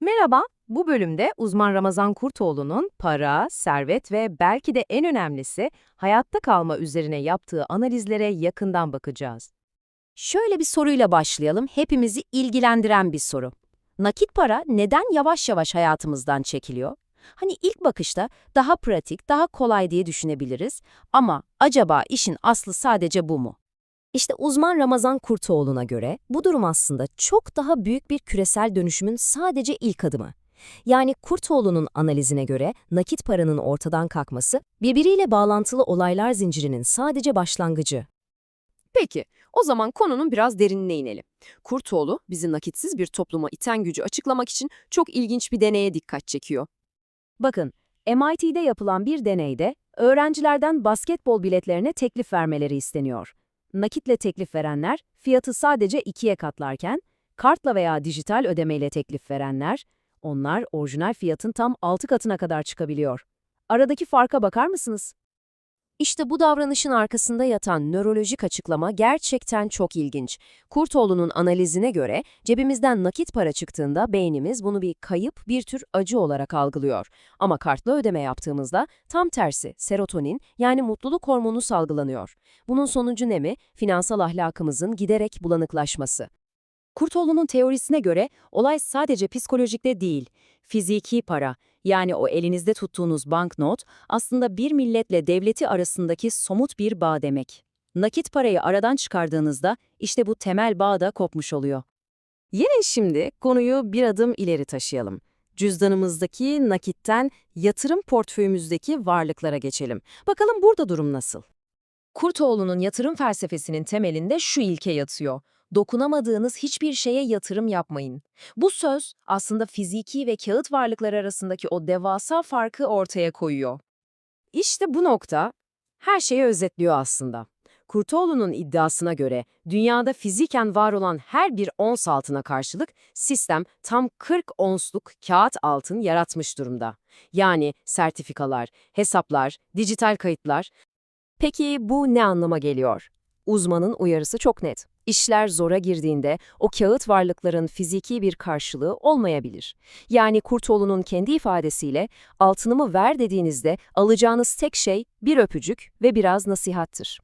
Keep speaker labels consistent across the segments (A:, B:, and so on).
A: Merhaba, bu bölümde uzman Ramazan Kurtoğlu'nun para, servet ve belki de en önemlisi hayatta kalma üzerine yaptığı analizlere yakından bakacağız.
B: Şöyle bir soruyla başlayalım, hepimizi ilgilendiren bir soru. Nakit para neden yavaş yavaş hayatımızdan çekiliyor? Hani ilk bakışta daha pratik, daha kolay diye düşünebiliriz ama acaba işin aslı sadece bu mu? İşte uzman Ramazan Kurtoğlu'na göre bu durum aslında çok daha büyük bir küresel dönüşümün sadece ilk adımı. Yani Kurtoğlu'nun analizine göre nakit paranın ortadan kalkması birbiriyle bağlantılı olaylar zincirinin sadece başlangıcı.
C: Peki, o zaman konunun biraz derinine inelim. Kurtoğlu, bizi nakitsiz bir topluma iten gücü açıklamak için çok ilginç bir deneye dikkat çekiyor.
B: Bakın, MIT'de yapılan bir deneyde öğrencilerden basketbol biletlerine teklif vermeleri isteniyor. Nakitle teklif verenler fiyatı sadece ikiye katlarken, kartla veya dijital ödemeyle teklif verenler, onlar orijinal fiyatın tam 6 katına kadar çıkabiliyor. Aradaki farka bakar mısınız? İşte bu davranışın arkasında yatan nörolojik açıklama gerçekten çok ilginç. Kurtoğlu'nun analizine göre cebimizden nakit para çıktığında beynimiz bunu bir kayıp, bir tür acı olarak algılıyor. Ama kartla ödeme yaptığımızda tam tersi serotonin yani mutluluk hormonu salgılanıyor. Bunun sonucu ne mi? Finansal ahlakımızın giderek bulanıklaşması. Kurtoğlu'nun teorisine göre olay sadece psikolojikte değil, fiziki para, yani o elinizde tuttuğunuz banknot aslında bir milletle devleti arasındaki somut bir bağ demek. Nakit parayı aradan çıkardığınızda işte bu temel bağ da kopmuş oluyor. Yine şimdi konuyu bir adım ileri taşıyalım. Cüzdanımızdaki nakitten yatırım portföyümüzdeki varlıklara geçelim. Bakalım burada durum nasıl? Kurtoğlu'nun yatırım felsefesinin temelinde şu ilke yatıyor. Dokunamadığınız hiçbir şeye yatırım yapmayın. Bu söz aslında fiziki ve kağıt varlıklar arasındaki o devasa farkı ortaya koyuyor. İşte bu nokta her şeyi özetliyor aslında. Kurtoğlu'nun iddiasına göre dünyada fiziken var olan her bir ons altına karşılık sistem tam 40 onsluk kağıt altın yaratmış durumda. Yani sertifikalar, hesaplar, dijital kayıtlar. Peki bu ne anlama geliyor? Uzmanın uyarısı çok net. İşler zora girdiğinde o kağıt varlıkların fiziki bir karşılığı olmayabilir. Yani Kurtoğlu'nun kendi ifadesiyle altınımı ver dediğinizde alacağınız tek şey bir öpücük ve biraz nasihattır.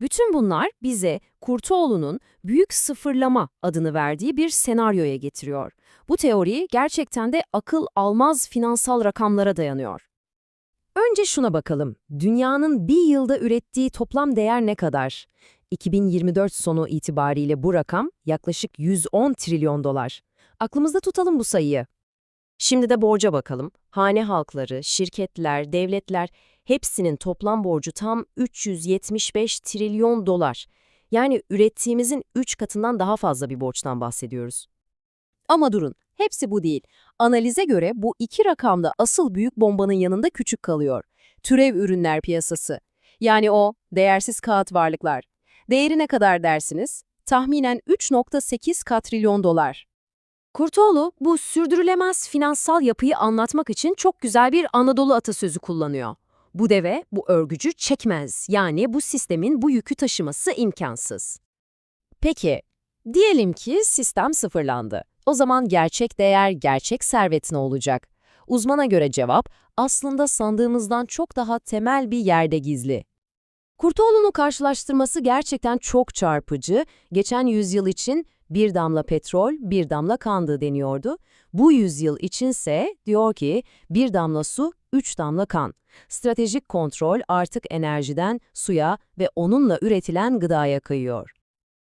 B: Bütün bunlar bize Kurtoğlu'nun büyük sıfırlama adını verdiği bir senaryoya getiriyor. Bu teori gerçekten de akıl almaz finansal rakamlara dayanıyor. Önce şuna bakalım. Dünyanın bir yılda ürettiği toplam değer ne kadar? 2024 sonu itibariyle bu rakam yaklaşık 110 trilyon dolar. Aklımızda tutalım bu sayıyı. Şimdi de borca bakalım. Hane halkları, şirketler, devletler hepsinin toplam borcu tam 375 trilyon dolar. Yani ürettiğimizin 3 katından daha fazla bir borçtan bahsediyoruz. Ama durun, hepsi bu değil. Analize göre bu iki rakamda asıl büyük bombanın yanında küçük kalıyor. Türev ürünler piyasası. Yani o değersiz kağıt varlıklar. Değeri ne kadar dersiniz? Tahminen 3.8 katrilyon dolar. Kurtoğlu bu sürdürülemez finansal yapıyı anlatmak için çok güzel bir Anadolu atasözü kullanıyor. Bu deve bu örgücü çekmez. Yani bu sistemin bu yükü taşıması imkansız. Peki, diyelim ki sistem sıfırlandı. O zaman gerçek değer, gerçek servet ne olacak? Uzmana göre cevap aslında sandığımızdan çok daha temel bir yerde gizli. Kurtoğlu'nun karşılaştırması gerçekten çok çarpıcı. Geçen yüzyıl için bir damla petrol, bir damla kandı deniyordu. Bu yüzyıl içinse diyor ki bir damla su, üç damla kan. Stratejik kontrol artık enerjiden suya ve onunla üretilen gıdaya kayıyor.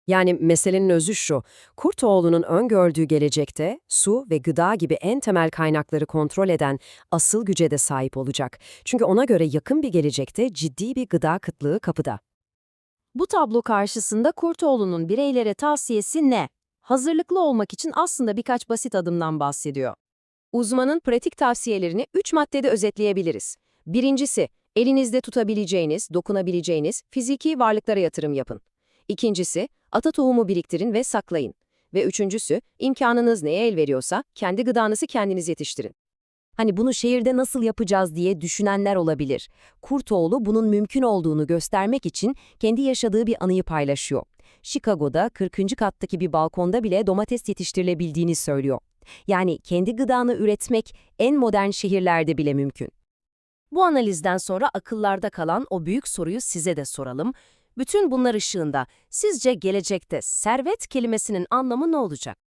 B: Yani meselenin özü şu, Kurtoğlu'nun öngördüğü gelecekte su ve gıda gibi en temel kaynakları kontrol eden asıl güce de sahip olacak. Çünkü ona göre yakın bir gelecekte ciddi bir gıda kıtlığı kapıda. Bu tablo karşısında Kurtoğlu'nun bireylere tavsiyesi ne? Hazırlıklı olmak için aslında birkaç basit adımdan bahsediyor. Uzmanın pratik tavsiyelerini üç maddede özetleyebiliriz. Birincisi, elinizde tutabileceğiniz, dokunabileceğiniz fiziki varlıklara yatırım yapın. İkincisi, ata tohumu biriktirin ve saklayın. Ve üçüncüsü, imkanınız neye el veriyorsa kendi gıdanızı kendiniz yetiştirin. Hani bunu şehirde nasıl yapacağız diye düşünenler olabilir. Kurtoğlu bunun mümkün olduğunu göstermek için kendi yaşadığı bir anıyı paylaşıyor. Chicago'da 40. kattaki bir balkonda bile domates yetiştirilebildiğini söylüyor. Yani kendi gıdanı üretmek en modern şehirlerde bile mümkün. Bu analizden sonra akıllarda kalan o büyük soruyu size de soralım. Bütün bunlar ışığında sizce gelecekte servet kelimesinin anlamı ne olacak?